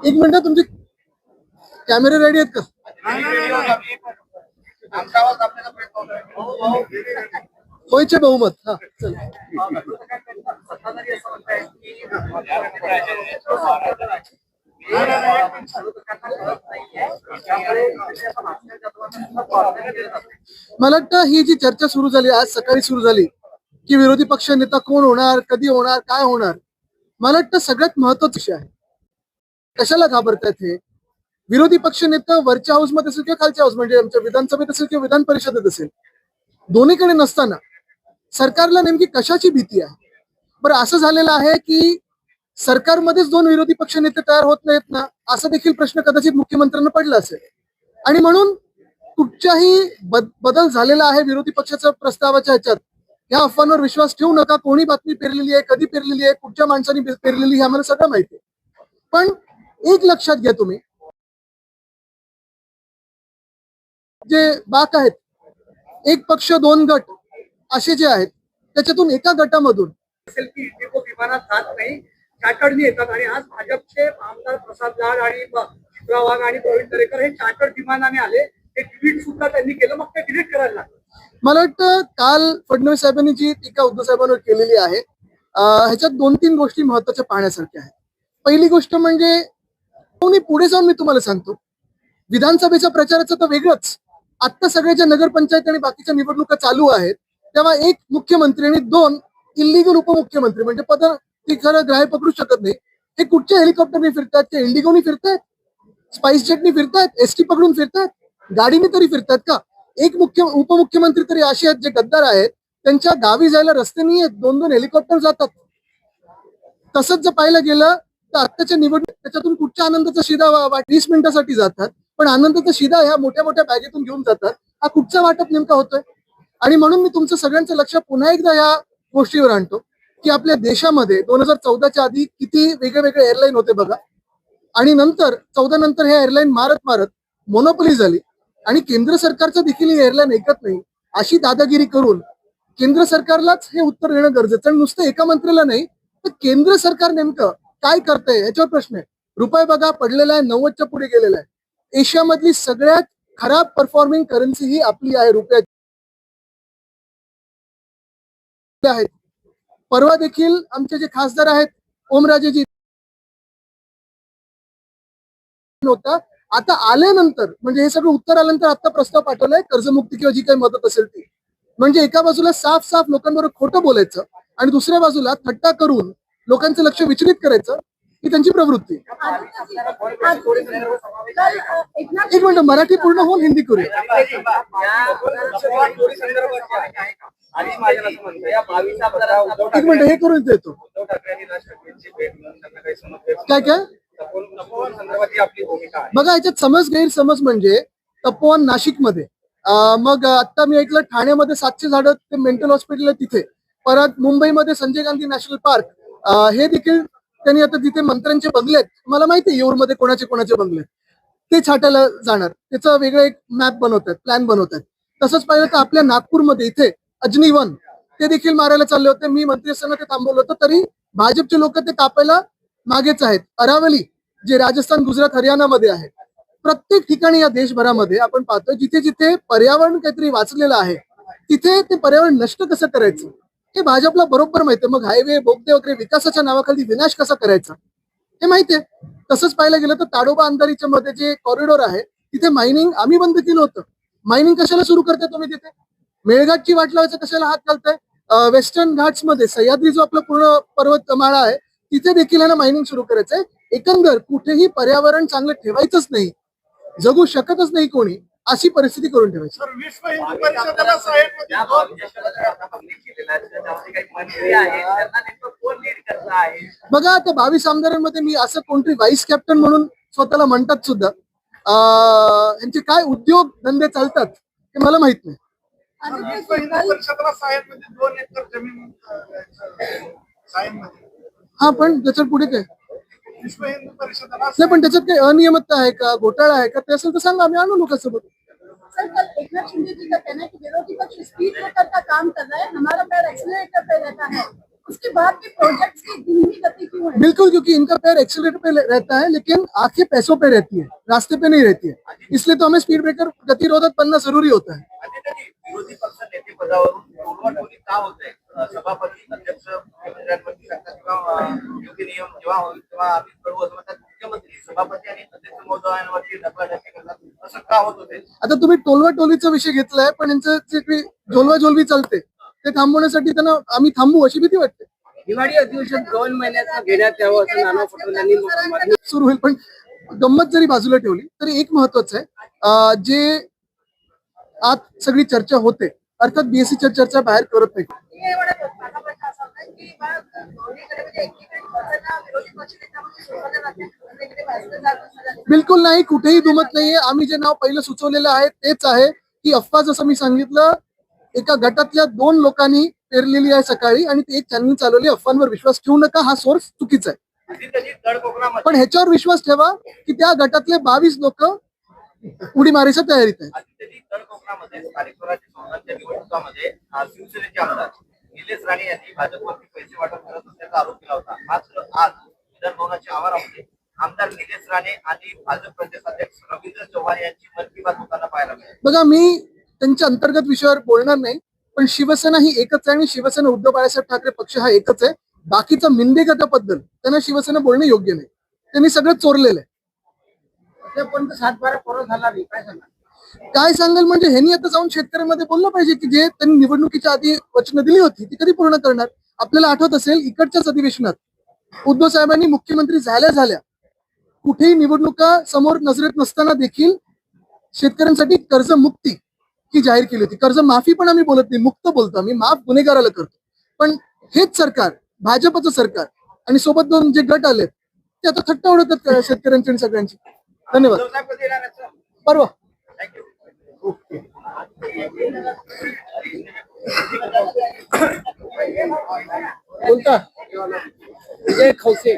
एक मिनिट तुमचे कॅमेरे रेडी आहेत का? होयचे बहुमत हा चल. मला वाटतं ही जी चर्चा सुरू झाली आज सकाळी सुरू झाली की विरोधी पक्ष नेता कोण होणार कधी होणार काय होणार मला वाटतं सगळ्यात महत्त्वाचा विषय आहे. कशाला घाबरतायत हे? विरोधी पक्ष नेता वरच्या हाऊसमध्ये असेल किंवा खालच्या हाऊस म्हणजे आमच्या विधानसभेत असेल किंवा विधान परिषदेत असेल दोन्हीकडे नसताना सरकारला नेमकी कशाची भीती आहे? बरं असं झालेलं आहे की सरकारमध्येच दोन विरोधी पक्ष नेते तयार होत नाहीत ना असा देखील प्रश्न कदाचित मुख्यमंत्र्यांना पडला असेल. आणि म्हणून कुठच्याही बद- बदल झालेला आहे विरोधी पक्षाच्या प्रस्तावाच्या ह्याच्यात या अफवांवर विश्वास ठेवू नका. कोणी बातमी पेरलेली आहे कधी पेरलेली आहे कुठच्या माणसाने पेरलेली आहे हे आम्हाला सगळं माहिती आहे. पण एक लक्षात घ्या तुम्ही. जे बाक आहेत एक पक्ष दोन गट असे जे आहेत त्याच्यातून एका गटामधून असेल येतात आणि आज भाजपचे आमदार प्रसाद लाड आणि चित्रा वाघ आणि प्रवीण दरेकर हे चार्टर्ड विमानाने आले. हे ट्विट सुद्धा त्यांनी केलं. मग ते डिलीट करायला लागलं. मला वाटतं काल फडणवीस साहेबांनी जी टीका उद्धव साहेबांवर केलेली आहे ह्याच्यात दोन तीन गोष्टी महत्त्वाच्या पाहण्यासारख्या आहेत. पहिली गोष्ट म्हणजे हो, मी पुढे जाऊन मी तुम्हाला सांगतो. विधानसभेच्या प्रचाराचं तर वेगळंच. आत्ता सगळ्याच्या नगरपंचायत आणि बाकीच्या निवडणुका चालू आहेत तेव्हा एक मुख्यमंत्री आणि दोन इलिगल उपमुख्यमंत्री म्हणजे पद ती खरं ग्राह्य पकडू शकत नाही. हे कुठच्या हेलिकॉप्टरने फिरतात ते इंडिगोनी फिरतायत? स्पाइस जेटनी फिरतायत? एसटी पकडून फिरतायत? गाडीने तरी फिरतात का? एक मुख्य उपमुख्यमंत्री तरी असे आहेत जे गद्दार आहेत. त्यांच्या गावी जायला रस्ते नाही आहेत दोन दोन हेलिकॉप्टर जातात. तसंच जर पाहायला गेलं तर आत्ताच्या निवडणूक त्याच्यातून कुठच्या आनंदाचा शिदा वा- वीस मिनिटासाठी जातात. पण आनंदाचा शिदा ह्या मोठ्या मोठ्या बॅगेतून घेऊन जातात. हा कुठचा वाटप नेमका होतोय? आणि म्हणून मी तुमचं सगळ्यांचं लक्ष पुन्हा एकदा या गोष्टीवर आणतो. की आपल्या देशामध्ये दोन हजार चौदाच्या आधी किती वेगळे वेगळे एअरलाईन होते बघा. आणि नंतर चौदा नंतर हे एअरलाईन मारत मारत मोनोपली झाली. आणि केंद्र सरकारचं देखील ही एअरलाईन ऐकत नाही. अशी दादागिरी करून केंद्र सरकारलाच हे उत्तर देणं गरजेचं आणि नुसतं एका मंत्र्याला नाही तर केंद्र सरकार नेमकं काय करतंय याच्यावर प्रश्न आहे. रुपये बघा पडलेला आहे नव्वदच्या पुढे गेलेला आहे. एशियामधली सगळ्यात खराब परफॉर्मिंग करन्सी ही आपली आहे रुपयाची. आहेत परवा देखील आमचे जे खासदार आहेत ओमराजेजी होता आता आल्यानंतर म्हणजे हे सगळं उत्तर आल्यानंतर आता प्रस्ताव पाठवलाय कर्जमुक्ती किंवा जी काही मदत असेल ती. म्हणजे एका बाजूला साफ साफ लोकांबरोबर खोटं बोलायचं आणि दुसऱ्या बाजूला थट्टा करून लोकांचं लक्ष विचलित करायचं ही त्यांची प्रवृत्ती. एक मिनिट मराठी पूर्ण होऊन हिंदी करूया. आणि माझ्या असं म्हणतं या बावीस आमदारांना उद्धव एक मिनिट हे करून देतो उद्धव ठाकरे आणि राज ठाकरेंची भेट म्हणून त्यांना काही समज काय काय? तपोवन तपोवन संदर्भात आपली भूमिका आहे. बघा याच्यात समज गैरसमज म्हणजे तपोवन नाशिकमध्ये. अं, मग आता मी ऐकलं ठाण्यामध्ये सातशे झाडं ते मेंटल हॉस्पिटल आहे तिथे. परत मुंबईमध्ये संजय गांधी नॅशनल पार्क. अं, हे देखील त्यांनी आता तिथे मंत्र्यांचे बंगले आहेत मला माहिती आहे येऊरमध्ये कोणाचे कोणाचे बंगले आहेत. ते छाटायला जाणार. त्याचं वेगळं एक मॅप बनवतात प्लॅन बनवतात. तसंच पाहिलं तर आपल्या नागपूरमध्ये इथे अजनीवन ते देखील मारायला चालले होते. मी मंत्री असताना ते थांबवलं होतं तरी भाजपचे लोक ते कापायला मागेच आहेत. अरावली जे राजस्थान गुजरात हरियाणामध्ये आहे. प्रत्येक ठिकाणी या देशभरामध्ये आपण पाहतोय जिथे जिथे पर्यावरण काहीतरी वाचलेलं आहे तिथे ते पर्यावरण नष्ट कसं करायचं? हे भाजपला बरोबर माहितीये मग हायवे बोगदे वगैरे विकासाच्या नावाखाली विनाश कसा करायचा? हे माहितीये तसंच पाहायला गेलं तर ताडोबा अंधारीच्या मध्ये जे कॉरिडॉर आहे तिथे मायनिंग आम्ही बंद केलं होतं. मायनिंग कशाला सुरू करते तुम्ही तिथे? मेळघाटची वाट लावायचं कशाला हात घालताय? वेस्टर्न घाट्समध्ये सह्याद्री जो आपला पूर्ण पर्वतमाळा आहे तिथे देखील आहे ना मायनिंग सुरू करायचंय एकंदर कुठेही पर्यावरण चांगलं ठेवायचंच नाही. जगू शकतच नाही कोणी अशी परिस्थिती करून ठेवायची. तर विश्व हिंदू परिषदेला साहेब या बावीस आमदारांना आता हल्ली केलेला आहे. त्याच्यामध्ये काही मंत्री आहेत. त्यांना नेमकं कोण लीड करत आहे? बघा आता बावीस आमदारांमध्ये मी असं कोणतरी व्हाईस कॅप्टन म्हणून स्वतःला म्हणतात सुद्धा. अं, यांचे काय उद्योग धंदे चालतात हे मला माहीत नाही. विश्व हिंदू परिषदेला साहेब दोन एकर ज़मीन साहेब हा पण त्याच्यात पुढे काय विश्व हिंदू परिषदेला नाही पण त्याच्यात काही अनियमितता आहे का घोटाळा आहे का ते असेल तर सांगा आम्ही आणू लोकांसोबत एकनाथ शिंदे जी का कहना है कि विरोधी पक्ष स्पीड ब्रेकर का काम कर रहा है हमारा पैर पे रहता है। उसके बाद भी प्रोजेक्ट्स की धीमी गति क्यों है? बिल्कुल क्योंकि इनका पैर एक्सीलेटर पे रहता है लेकिन आँखें पैसों पे रहती है रास्ते पे नहीं रहती है। इसलिए तो हमें स्पीड ब्रेकर गतिरोधक बनना ज़रूरी होता है। विरोधी पक्ष नेते पदावरून का होत आहे सभापती अध्यक्ष मुख्यमंत्र्यांवरती सांगतात किंवा योग्य नियम जेव्हा होईल तेव्हा आम्ही करू असं म्हणतात मुख्यमंत्री. सभापती आणि अध्यक्ष महोदयांवरती ढकलाढकली करतात. असं का होत होते आता तुम्ही टोलवा टोलीचा विषय घेतलाय पण यांचं जे काही झोलवा झोलवी चालते ते थांबवण्यासाठी त्यांना आम्ही थांबू अशी भीती वाटते. दिवाळी अधिवेशन दोन महिन्याचं घेण्यात यावं असं नाना पटोले सुरू होईल पण गंमत जरी बाजूला ठेवली तरी एक महत्वाचं आहे. जे आत सगळी चर्चा होते. अर्थात बीएससीच्या चर्चा बाहेर करत नाही. म्हणजे. बिलकुल नाही कुठेही दुमत नाहीये. आम्ही जे नाव पहिलं सुचवलेलं आहे तेच आहे. की अफवा जसं मी सांगितलं एका गटातल्या दोन लोकांनी पेरलेली आहे सकाळी आणि ती एक चॅनल चालवली. अफवांवर विश्वास ठेवू नका. हा सोर्स चुकीचा आहे. पण ह्याच्यावर विश्वास ठेवा की त्या गटातले बावीस लोक उडी मारायच्या तयारीत आहेत आदित्यजी तळ कोकणामध्ये स्थानिक स्वराज्य संस्थांच्या निवडणुकामध्ये अं, शिवसेनेचे आमदार निलेश राणे यांनी भाजपवरती पैसे वाटप करत असल्याचा आरोप केला होता. मात्र आज विधान भवनाच्या आवारामध्ये आमदार निलेश राणे आणि भाजप प्रदेशाध्यक्ष रवींद्र चव्हाण यांची मन की बात होताना पाहायला मिळाली. बघा मी त्यांच्या अंतर्गत विषयावर बोलणार नाही पण शिवसेना ही एकच आहे आणि शिवसेना उद्धव बाळासाहेब ठाकरे पक्ष हा एकच आहे. बाकीचा मिंदे गटाबद्दल त्यांना शिवसेना बोलणं योग्य नाही. त्यांनी सगळं चोरलेलं आहे. आतापर्यंत सात बारा पोरं झाला नाही. काय सांगा काय सांगाल म्हणजे ह्यांनी आता जाऊन शेतकऱ्यांमध्ये बोललं पाहिजे की जे त्यांनी निवडणुकीच्या आधी वचनं दिली होती ती कधी पूर्ण करणार? आपल्याला आठवत असेल इकडच्याच अधिवेशनात उद्धव साहेबांनी मुख्यमंत्री झाल्या झाल्या कुठेही निवडणुका समोर नजरेत नसताना देखील शेतकऱ्यांसाठी कर्ज मुक्ती ही जाहीर केली होती. कर्ज माफी पण आम्ही बोलत नाही मुक्त बोलतो आम्ही माफ गुन्हेगाराला करतो. पण हेच सरकार भाजपचं सरकार आणि सोबत दोन जे गट आले ते आता थट्टा उडवतात शेतकऱ्यांची आणि सगळ्यांची? धन्यवाद? परवा. थँक्यू कोणता? विजय खवसे